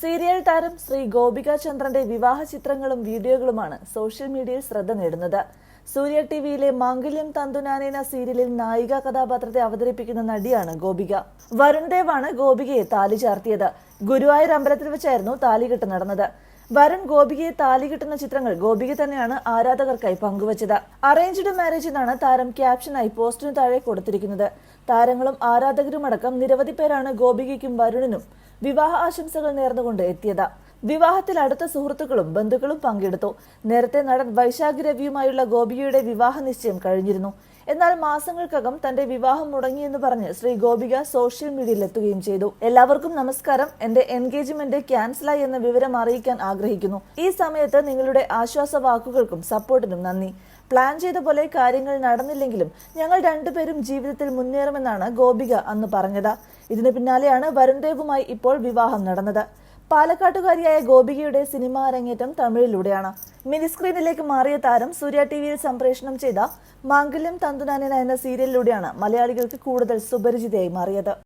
Serial താരം ശ്രീ ഗോപിക ചന്ദ്രന്റെ വിവാഹ ചിത്രങ്ങളും വീഡിയോകളുമാണ് സോഷ്യൽ മീഡിയയിൽ ശ്രദ്ധ നേടുന്നത്. സൂര്യ ടി വിയിലെ മാംഗല്യം തന്തുനാനേന സീരിയലിൽ നായിക കഥാപാത്രത്തെ അവതരിപ്പിക്കുന്ന നടിയാണ് ഗോപിക. വരുൺദേവാണ് ഗോപികയെ താലി ചാർത്തിയത്. ഗുരുവായൂർ അമ്പലത്തിൽ വെച്ചായിരുന്നു താലികെട്ട് നടന്നത്. വരുൺ ഗോപികയെ താലി കിട്ടുന്ന ചിത്രങ്ങൾ ഗോപിക തന്നെയാണ് ആരാധകർക്കായി പങ്കുവച്ചത്. അറേഞ്ച്ഡ് മാരേജ് എന്നാണ് താരം ക്യാപ്ഷനായി പോസ്റ്റിന് താഴെ കൊടുത്തിരിക്കുന്നത്. താരങ്ങളും ആരാധകരുമടക്കം നിരവധി പേരാണ് ഗോപികയ്ക്കും വരുണിനും വിവാഹ ആശംസകൾ നേർന്നുകൊണ്ട് എത്തിയത്. വിവാഹത്തിൽ അടുത്ത സുഹൃത്തുക്കളും ബന്ധുക്കളും പങ്കെടുത്തു. നേരത്തെ നടൻ വൈശാഖ് രവിയുമായുള്ള ഗോപികയുടെ വിവാഹ നിശ്ചയം കഴിഞ്ഞിരുന്നു. എന്നാൽ മാസങ്ങൾക്കകം തന്റെ വിവാഹം മുടങ്ങിയെന്ന് പറഞ്ഞ് ശ്രീ ഗോപിക സോഷ്യൽ മീഡിയയിൽ എത്തുകയും ചെയ്തു. എല്ലാവർക്കും നമസ്കാരം. എന്റെ എൻഗേജ്മെന്റ് ക്യാൻസലായി എന്ന വിവരം അറിയിക്കാൻ ആഗ്രഹിക്കുന്നു. ഈ സമയത്ത് നിങ്ങളുടെ ആശ്വാസ വാക്കുകൾക്കും സപ്പോർട്ടിനും നന്ദി. പ്ലാൻ ചെയ്ത പോലെ കാര്യങ്ങൾ നടന്നില്ലെങ്കിലും ഞങ്ങൾ രണ്ടുപേരും ജീവിതത്തിൽ മുന്നേറുമെന്നാണ് ഗോപിക അന്ന് പറഞ്ഞത്. ഇതിനു പിന്നാലെയാണ് വരുൺദേവുമായി ഇപ്പോൾ വിവാഹം നടന്നത്. പാലക്കാട്ടുകാരിയായ ഗോപികയുടെ സിനിമാ അരങ്ങേറ്റം തമിഴിലൂടെയാണ്. മിനി സ്ക്രീനിലേക്ക് മാറിയ താരം സൂര്യ ടി വിയിൽ സംപ്രേഷണം ചെയ്ത മാംഗല്യം തന്തുനാനന എന്ന സീരിയലിലൂടെയാണ് മലയാളികൾക്ക് കൂടുതൽ സുപരിചിതയായി മാറിയത്.